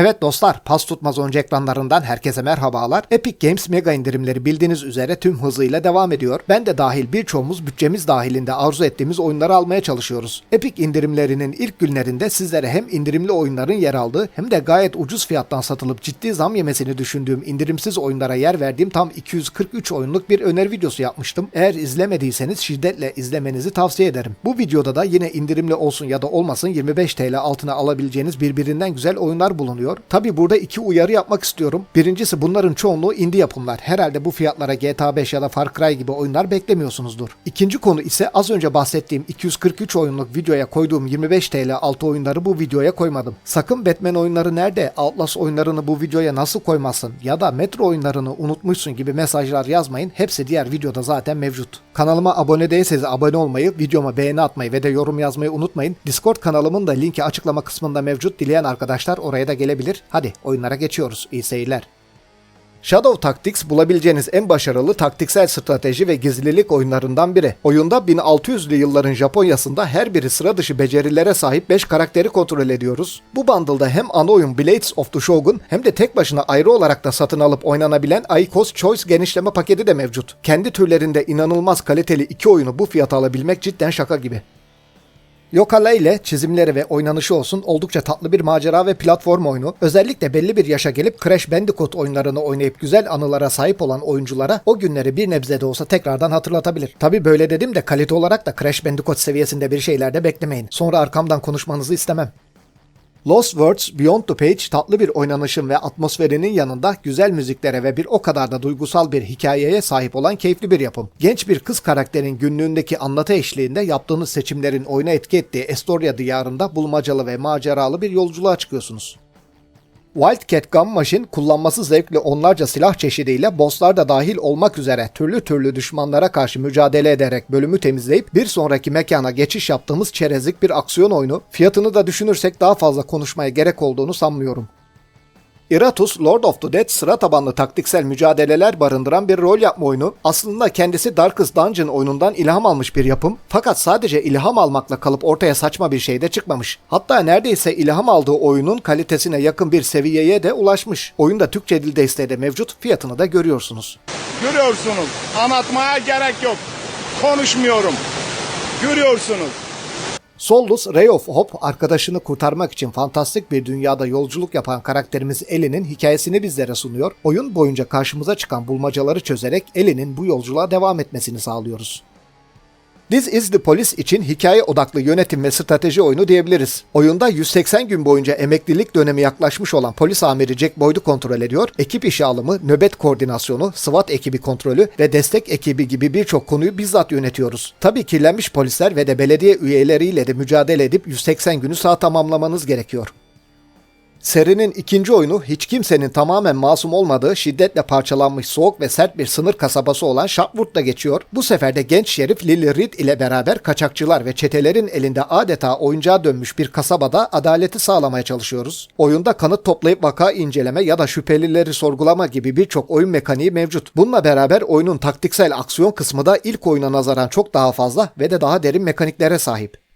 Evet dostlar, pas tutmaz oyuncu ekranlarından herkese merhabalar. Epic Games mega indirimleri bildiğiniz üzere tüm hızıyla devam ediyor. Ben de dahil birçoğumuz bütçemiz dahilinde arzu ettiğimiz oyunları almaya çalışıyoruz. Epic indirimlerinin ilk günlerinde sizlere hem indirimli oyunların yer aldığı hem de gayet ucuz fiyattan satılıp ciddi zam yemesini düşündüğüm indirimsiz oyunlara yer verdiğim tam 243 oyunluk bir öneri videosu yapmıştım. Eğer izlemediyseniz şiddetle izlemenizi tavsiye ederim. Bu videoda da yine indirimli olsun ya da olmasın 25 TL altına alabileceğiniz birbirinden güzel oyunlar bulunuyor. Tabi burada iki uyarı yapmak istiyorum. Birincisi bunların çoğunluğu indie yapımlar. Herhalde bu fiyatlara GTA 5 ya da Far Cry gibi oyunlar beklemiyorsunuzdur. İkinci konu ise az önce bahsettiğim 243 oyunluk videoya koyduğum 25 TL altı oyunları bu videoya koymadım. Sakın Batman oyunları nerede, Outlast oyunlarını bu videoya nasıl koymazsın ya da Metro oyunlarını unutmuşsun gibi mesajlar yazmayın. Hepsi diğer videoda zaten mevcut. Kanalıma abone değilseniz abone olmayı, videoma beğeni atmayı ve de yorum yazmayı unutmayın. Discord kanalımın da linki açıklama kısmında mevcut. Dileyen arkadaşlar oraya da gelebilir. Hadi oyunlara geçiyoruz. İyi seyirler. Shadow Tactics bulabileceğiniz en başarılı taktiksel strateji ve gizlilik oyunlarından biri. Oyunda 1600'lü yılların Japonya'sında her biri sıra dışı becerilere sahip 5 karakteri kontrol ediyoruz. Bu bundle'da hem ana oyun Blades of the Shogun hem de tek başına ayrı olarak da satın alıp oynanabilen Aikos Choice genişleme paketi de mevcut. Kendi türlerinde inanılmaz kaliteli iki oyunu bu fiyata alabilmek cidden şaka gibi. Yokala ile çizimleri ve oynanışı olsun oldukça tatlı bir macera ve platform oyunu. Özellikle belli bir yaşa gelip Crash Bandicoot oyunlarını oynayıp güzel anılara sahip olan oyunculara o günleri bir nebze de olsa tekrardan hatırlatabilir. Tabi böyle dedim de kalite olarak da Crash Bandicoot seviyesinde bir şeyler de beklemeyin. Sonra arkamdan konuşmanızı istemem. Lost Words Beyond the Page tatlı bir oynanışın ve atmosferinin yanında güzel müziklere ve bir o kadar da duygusal bir hikayeye sahip olan keyifli bir yapım. Genç bir kız karakterin günlüğündeki anlatı eşliğinde yaptığınız seçimlerin oyuna etki ettiği Estoria diyarında bulmacalı ve maceralı bir yolculuğa çıkıyorsunuz. Wildcat Gun Machine kullanması zevkli onlarca silah çeşidiyle bosslar da dahil olmak üzere türlü türlü düşmanlara karşı mücadele ederek bölümü temizleyip bir sonraki mekana geçiş yaptığımız çerezlik bir aksiyon oyunu. Fiyatını da düşünürsek daha fazla konuşmaya gerek olduğunu sanmıyorum. Iratus Lord of the Dead sıra tabanlı taktiksel mücadeleler barındıran bir rol yapma oyunu. Aslında kendisi Darkest Dungeon oyunundan ilham almış bir yapım. Fakat sadece ilham almakla kalıp ortaya saçma bir şey de çıkmamış. Hatta neredeyse ilham aldığı oyunun kalitesine yakın bir seviyeye de ulaşmış. Oyunda Türkçe dil desteği de mevcut. Fiyatını da görüyorsunuz. Görüyorsunuz. Anlatmaya gerek yok. Konuşmuyorum. Görüyorsunuz. Solus Ray of Hope arkadaşını kurtarmak için fantastik bir dünyada yolculuk yapan karakterimiz Ellie'nin hikayesini bizlere sunuyor. Oyun boyunca karşımıza çıkan bulmacaları çözerek Ellie'nin bu yolculuğa devam etmesini sağlıyoruz. This is the Police için hikaye odaklı yönetim ve strateji oyunu diyebiliriz. Oyunda 180 gün boyunca emeklilik dönemi yaklaşmış olan polis amiri Jack Boyd'u kontrol ediyor, ekip işe alımı, nöbet koordinasyonu, SWAT ekibi kontrolü ve destek ekibi gibi birçok konuyu bizzat yönetiyoruz. Tabii kirlenmiş polisler ve de belediye üyeleriyle de mücadele edip 180 günü sağ tamamlamanız gerekiyor. Serinin ikinci oyunu hiç kimsenin tamamen masum olmadığı şiddetle parçalanmış soğuk ve sert bir sınır kasabası olan Sharpwood'da geçiyor. Bu sefer de genç şerif Lily Reed ile beraber kaçakçılar ve çetelerin elinde adeta oyuncağa dönmüş bir kasabada adaleti sağlamaya çalışıyoruz. Oyunda kanıt toplayıp vaka inceleme ya da şüphelileri sorgulama gibi birçok oyun mekaniği mevcut. Bununla beraber oyunun taktiksel aksiyon kısmı da ilk oyuna nazaran çok daha fazla ve de daha derin mekaniklere sahip.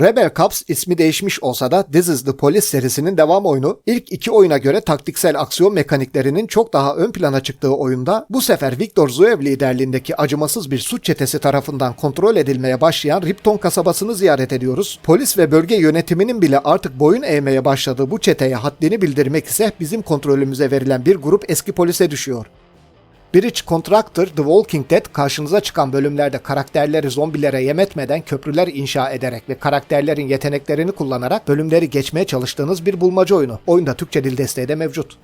Rebel Cups ismi değişmiş olsa da This is the Police serisinin devam oyunu ilk iki oyuna göre taktiksel aksiyon mekaniklerinin çok daha ön plana çıktığı oyunda bu sefer Viktor Zuev liderliğindeki acımasız bir suç çetesi tarafından kontrol edilmeye başlayan Ripton kasabasını ziyaret ediyoruz. Polis ve bölge yönetiminin bile artık boyun eğmeye başladığı bu çeteye haddini bildirmek ise bizim kontrolümüze verilen bir grup eski polise düşüyor. Bridge Contractor The Walking Dead karşınıza çıkan bölümlerde karakterleri zombilere yem etmeden köprüler inşa ederek ve karakterlerin yeteneklerini kullanarak bölümleri geçmeye çalıştığınız bir bulmaca oyunu. Oyunda Türkçe dil desteği de mevcut.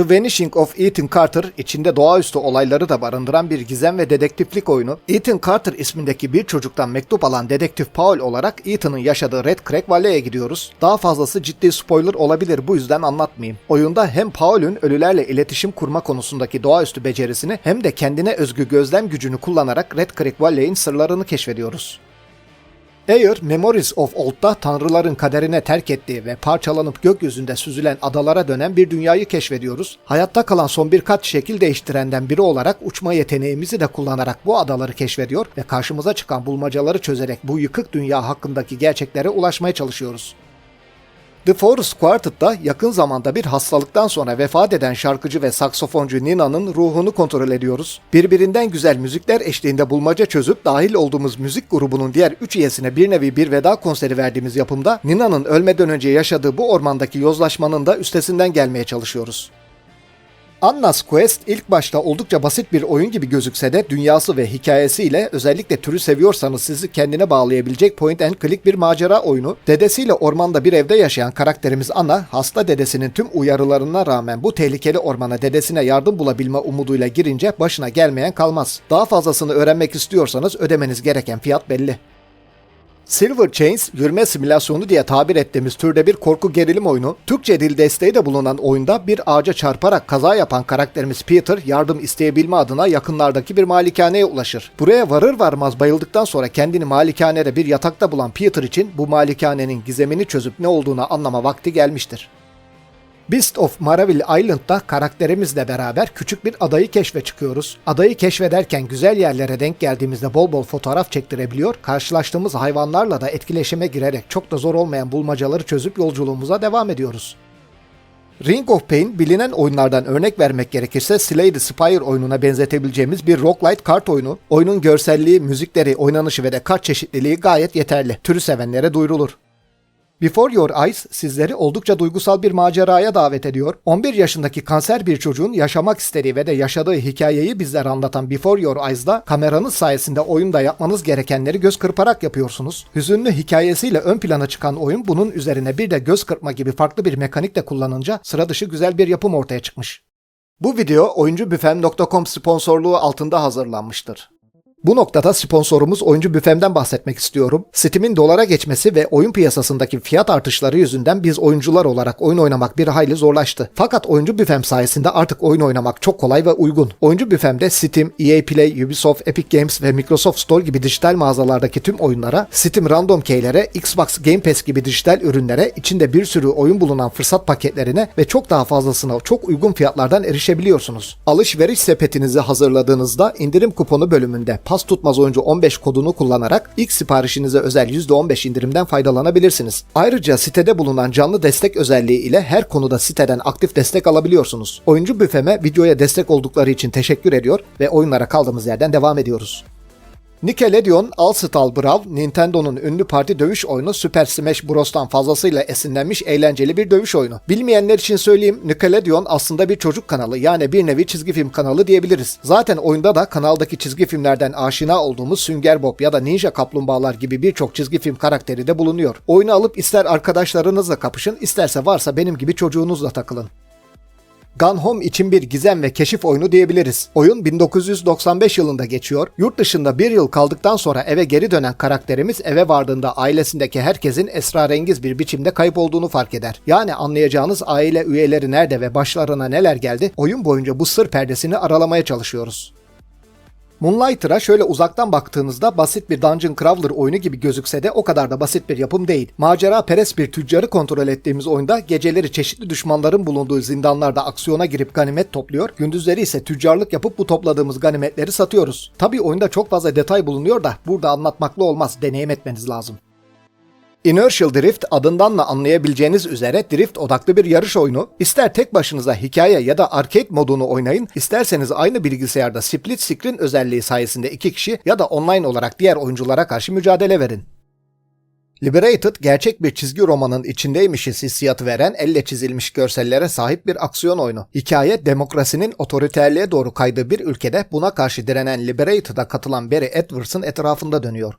The Vanishing of Ethan Carter içinde doğaüstü olayları da barındıran bir gizem ve dedektiflik oyunu. Ethan Carter ismindeki bir çocuktan mektup alan dedektif Paul olarak Ethan'ın yaşadığı Red Crack Valley'e gidiyoruz. Daha fazlası ciddi spoiler olabilir bu yüzden anlatmayayım. Oyunda hem Paul'ün ölülerle iletişim kurma konusundaki doğaüstü becerisini hem de kendine özgü gözlem gücünü kullanarak Red Creek Valley'in sırlarını keşfediyoruz. Air, Memories of Old'da tanrıların kaderine terk ettiği ve parçalanıp gökyüzünde süzülen adalara dönen bir dünyayı keşfediyoruz. Hayatta kalan son birkaç şekil değiştirenden biri olarak uçma yeteneğimizi de kullanarak bu adaları keşfediyor ve karşımıza çıkan bulmacaları çözerek bu yıkık dünya hakkındaki gerçeklere ulaşmaya çalışıyoruz. The Forest Quartet'ta yakın zamanda bir hastalıktan sonra vefat eden şarkıcı ve saksofoncu Nina'nın ruhunu kontrol ediyoruz. Birbirinden güzel müzikler eşliğinde bulmaca çözüp dahil olduğumuz müzik grubunun diğer 3 üyesine bir nevi bir veda konseri verdiğimiz yapımda Nina'nın ölmeden önce yaşadığı bu ormandaki yozlaşmanın da üstesinden gelmeye çalışıyoruz. Anna's Quest ilk başta oldukça basit bir oyun gibi gözükse de dünyası ve hikayesiyle özellikle türü seviyorsanız sizi kendine bağlayabilecek point and click bir macera oyunu. Dedesiyle ormanda bir evde yaşayan karakterimiz Anna, hasta dedesinin tüm uyarılarına rağmen bu tehlikeli ormana dedesine yardım bulabilme umuduyla girince başına gelmeyen kalmaz. Daha fazlasını öğrenmek istiyorsanız ödemeniz gereken fiyat belli. Silver Chains, yürüme simülasyonu diye tabir ettiğimiz türde bir korku gerilim oyunu, Türkçe dil desteği de bulunan oyunda bir ağaca çarparak kaza yapan karakterimiz Peter yardım isteyebilme adına yakınlardaki bir malikaneye ulaşır. Buraya varır varmaz bayıldıktan sonra kendini malikanede bir yatakta bulan Peter için bu malikanenin gizemini çözüp ne olduğunu anlama vakti gelmiştir. Beast of Maraville Island'da karakterimizle beraber küçük bir adayı keşfe çıkıyoruz. Adayı keşfederken güzel yerlere denk geldiğimizde bol bol fotoğraf çektirebiliyor, karşılaştığımız hayvanlarla da etkileşime girerek çok da zor olmayan bulmacaları çözüp yolculuğumuza devam ediyoruz. Ring of Pain bilinen oyunlardan örnek vermek gerekirse Slay the Spire oyununa benzetebileceğimiz bir roguelite kart oyunu. Oyunun görselliği, müzikleri, oynanışı ve de kart çeşitliliği gayet yeterli. Türü sevenlere duyurulur. Before Your Eyes sizleri oldukça duygusal bir maceraya davet ediyor. 11 yaşındaki kanser bir çocuğun yaşamak istediği ve de yaşadığı hikayeyi bizlere anlatan Before Your Eyes'da kameranız sayesinde oyunda yapmanız gerekenleri göz kırparak yapıyorsunuz. Hüzünlü hikayesiyle ön plana çıkan oyun bunun üzerine bir de göz kırpma gibi farklı bir mekanik de kullanınca sıra dışı güzel bir yapım ortaya çıkmış. Bu video oyuncubüfem.com sponsorluğu altında hazırlanmıştır. Bu noktada sponsorumuz Oyuncu Büfem'den bahsetmek istiyorum. Steam'in dolara geçmesi ve oyun piyasasındaki fiyat artışları yüzünden biz oyuncular olarak oyun oynamak bir hayli zorlaştı. Fakat Oyuncu Büfem sayesinde artık oyun oynamak çok kolay ve uygun. Oyuncu Büfem'de Steam, EA Play, Ubisoft, Epic Games ve Microsoft Store gibi dijital mağazalardaki tüm oyunlara, Steam Random Key'lere, Xbox Game Pass gibi dijital ürünlere, içinde bir sürü oyun bulunan fırsat paketlerine ve çok daha fazlasına çok uygun fiyatlardan erişebiliyorsunuz. Alışveriş sepetinizi hazırladığınızda indirim kuponu bölümünde pas tutmaz oyuncu 15 kodunu kullanarak ilk siparişinize özel %15 indirimden faydalanabilirsiniz. Ayrıca sitede bulunan canlı destek özelliği ile her konuda siteden aktif destek alabiliyorsunuz. Oyuncu büfeme videoya destek oldukları için teşekkür ediyor ve oyunlara kaldığımız yerden devam ediyoruz. Nickelodeon All-Star Brawl, Nintendo'nun ünlü parti dövüş oyunu Super Smash Bros'tan fazlasıyla esinlenmiş eğlenceli bir dövüş oyunu. Bilmeyenler için söyleyeyim, Nickelodeon aslında bir çocuk kanalı yani bir nevi çizgi film kanalı diyebiliriz. Zaten oyunda da kanaldaki çizgi filmlerden aşina olduğumuz Sünger Bob ya da Ninja Kaplumbağalar gibi birçok çizgi film karakteri de bulunuyor. Oyunu alıp ister arkadaşlarınızla kapışın, isterse varsa benim gibi çocuğunuzla takılın. Gone Home için bir gizem ve keşif oyunu diyebiliriz. Oyun 1995 yılında geçiyor. Yurt dışında bir yıl kaldıktan sonra eve geri dönen karakterimiz eve vardığında ailesindeki herkesin esrarengiz bir biçimde kayıp olduğunu fark eder. Yani anlayacağınız aile üyeleri nerede ve başlarına neler geldi oyun boyunca bu sır perdesini aralamaya çalışıyoruz. Moonlighter'a şöyle uzaktan baktığınızda basit bir Dungeon Crawler oyunu gibi gözükse de o kadar da basit bir yapım değil. Macera perest bir tüccarı kontrol ettiğimiz oyunda geceleri çeşitli düşmanların bulunduğu zindanlarda aksiyona girip ganimet topluyor, gündüzleri ise tüccarlık yapıp bu topladığımız ganimetleri satıyoruz. Tabi oyunda çok fazla detay bulunuyor da burada anlatmakla olmaz, deneyim etmeniz lazım. Inertial Drift adından da anlayabileceğiniz üzere drift odaklı bir yarış oyunu. İster tek başınıza hikaye ya da arcade modunu oynayın, isterseniz aynı bilgisayarda split screen özelliği sayesinde iki kişi ya da online olarak diğer oyunculara karşı mücadele verin. Liberated, gerçek bir çizgi romanın içindeymişiz hissiyatı veren elle çizilmiş görsellere sahip bir aksiyon oyunu. Hikaye, demokrasinin otoriterliğe doğru kaydığı bir ülkede buna karşı direnen Liberated'a katılan Barry Edwards'ın etrafında dönüyor.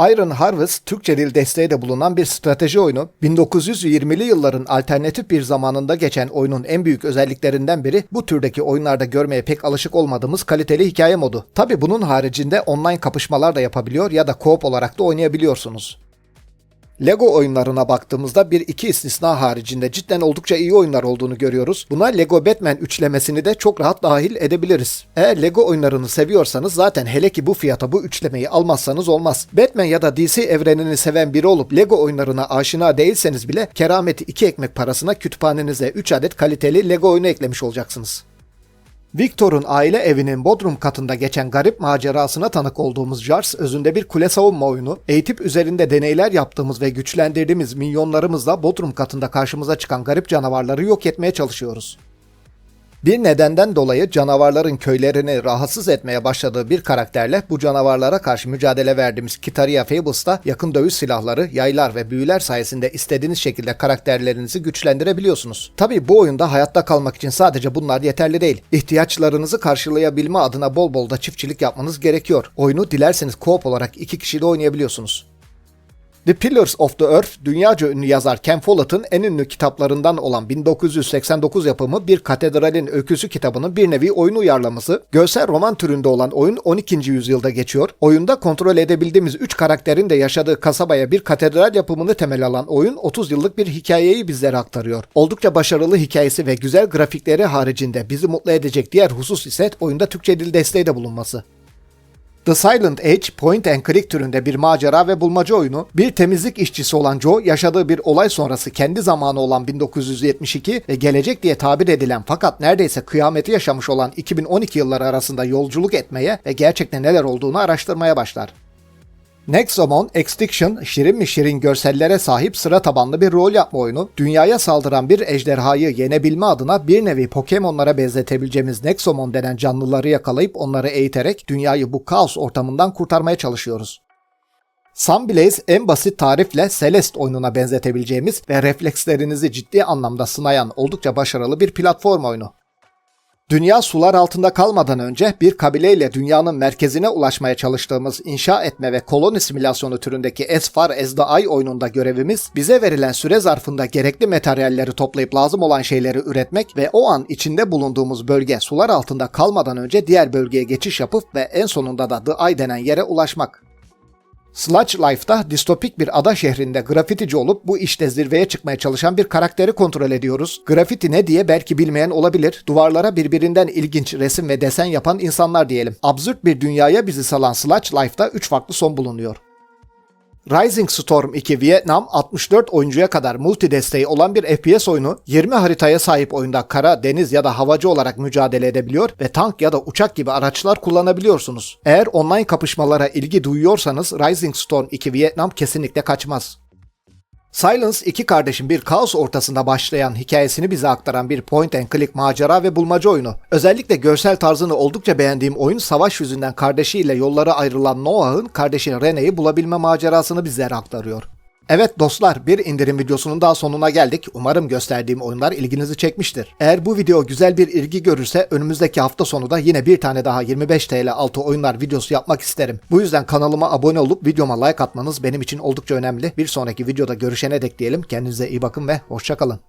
Iron Harvest, Türkçe dil desteği de bulunan bir strateji oyunu. 1920'li yılların alternatif bir zamanında geçen oyunun en büyük özelliklerinden biri bu türdeki oyunlarda görmeye pek alışık olmadığımız kaliteli hikaye modu. Tabi bunun haricinde online kapışmalar da yapabiliyor ya da co-op olarak da oynayabiliyorsunuz. Lego oyunlarına baktığımızda bir iki istisna haricinde cidden oldukça iyi oyunlar olduğunu görüyoruz. Buna Lego Batman üçlemesini de çok rahat dahil edebiliriz. Eğer Lego oyunlarını seviyorsanız zaten hele ki bu fiyata bu üçlemeyi almazsanız olmaz. Batman ya da DC evrenini seven biri olup Lego oyunlarına aşina değilseniz bile kerameti iki ekmek parasına kütüphanenize 3 adet kaliteli Lego oyunu eklemiş olacaksınız. Victor'un aile evinin bodrum katında geçen garip macerasına tanık olduğumuz Jars özünde bir kule savunma oyunu, eğitip üzerinde deneyler yaptığımız ve güçlendirdiğimiz minyonlarımızla bodrum katında karşımıza çıkan garip canavarları yok etmeye çalışıyoruz. Bir nedenden dolayı canavarların köylerini rahatsız etmeye başladığı bir karakterle bu canavarlara karşı mücadele verdiğimiz Kitaria Fables'ta yakın dövüş silahları, yaylar ve büyüler sayesinde istediğiniz şekilde karakterlerinizi güçlendirebiliyorsunuz. Tabi bu oyunda hayatta kalmak için sadece bunlar yeterli değil. İhtiyaçlarınızı karşılayabilme adına bol bol da çiftçilik yapmanız gerekiyor. Oyunu dilerseniz co-op olarak iki kişi oynayabiliyorsunuz. The Pillars of the Earth, dünyaca ünlü yazar Ken Follett'ın en ünlü kitaplarından olan 1989 yapımı bir katedralin öyküsü kitabının bir nevi oyun uyarlaması. Görsel roman türünde olan oyun 12. yüzyılda geçiyor. Oyunda kontrol edebildiğimiz 3 karakterin de yaşadığı kasabaya bir katedral yapımını temel alan oyun 30 yıllık bir hikayeyi bizlere aktarıyor. Oldukça başarılı hikayesi ve güzel grafikleri haricinde bizi mutlu edecek diğer husus ise oyunda Türkçe dil desteği de bulunması. The Silent Age, point and click türünde bir macera ve bulmaca oyunu, bir temizlik işçisi olan Joe, yaşadığı bir olay sonrası kendi zamanı olan 1972 ve gelecek diye tabir edilen fakat neredeyse kıyameti yaşamış olan 2012 yılları arasında yolculuk etmeye ve gerçekten neler olduğunu araştırmaya başlar. Nexomon Extinction, şirin mi şirin görsellere sahip sıra tabanlı bir rol yapma oyunu, dünyaya saldıran bir ejderhayı yenebilme adına bir nevi Pokemon'lara benzetebileceğimiz Nexomon denen canlıları yakalayıp onları eğiterek dünyayı bu kaos ortamından kurtarmaya çalışıyoruz. Sunblaze en basit tarifle Celeste oyununa benzetebileceğimiz ve reflekslerinizi ciddi anlamda sınayan oldukça başarılı bir platform oyunu. Dünya sular altında kalmadan önce bir kabileyle dünyanın merkezine ulaşmaya çalıştığımız inşa etme ve koloni simülasyonu türündeki As Far oyununda görevimiz bize verilen süre zarfında gerekli materyalleri toplayıp lazım olan şeyleri üretmek ve o an içinde bulunduğumuz bölge sular altında kalmadan önce diğer bölgeye geçiş yapıp ve en sonunda da The Eye denen yere ulaşmak. Sludge Life'da distopik bir ada şehrinde grafitici olup bu işte zirveye çıkmaya çalışan bir karakteri kontrol ediyoruz. Grafiti ne diye belki bilmeyen olabilir. Duvarlara birbirinden ilginç resim ve desen yapan insanlar diyelim. Absürt bir dünyaya bizi salan Sludge Life'da 3 farklı son bulunuyor. Rising Storm 2 Vietnam 64 oyuncuya kadar multi desteği olan bir FPS oyunu 20 haritaya sahip oyunda kara, deniz ya da havacı olarak mücadele edebiliyor ve tank ya da uçak gibi araçlar kullanabiliyorsunuz. Eğer online kapışmalara ilgi duyuyorsanız Rising Storm 2 Vietnam kesinlikle kaçmaz. Silence iki kardeşin bir kaos ortasında başlayan hikayesini bize aktaran bir point and click macera ve bulmaca oyunu. Özellikle görsel tarzını oldukça beğendiğim oyun savaş yüzünden kardeşiyle yolları ayrılan Noah'ın kardeşi Rene'yi bulabilme macerasını bizlere aktarıyor. Evet dostlar bir indirim videosunun daha sonuna geldik. Umarım gösterdiğim oyunlar ilginizi çekmiştir. Eğer bu video güzel bir ilgi görürse önümüzdeki hafta sonu da yine bir tane daha 25 TL altı oyunlar videosu yapmak isterim. Bu yüzden kanalıma abone olup videoma like atmanız benim için oldukça önemli. Bir sonraki videoda görüşene dek diyelim. Kendinize iyi bakın ve hoşçakalın.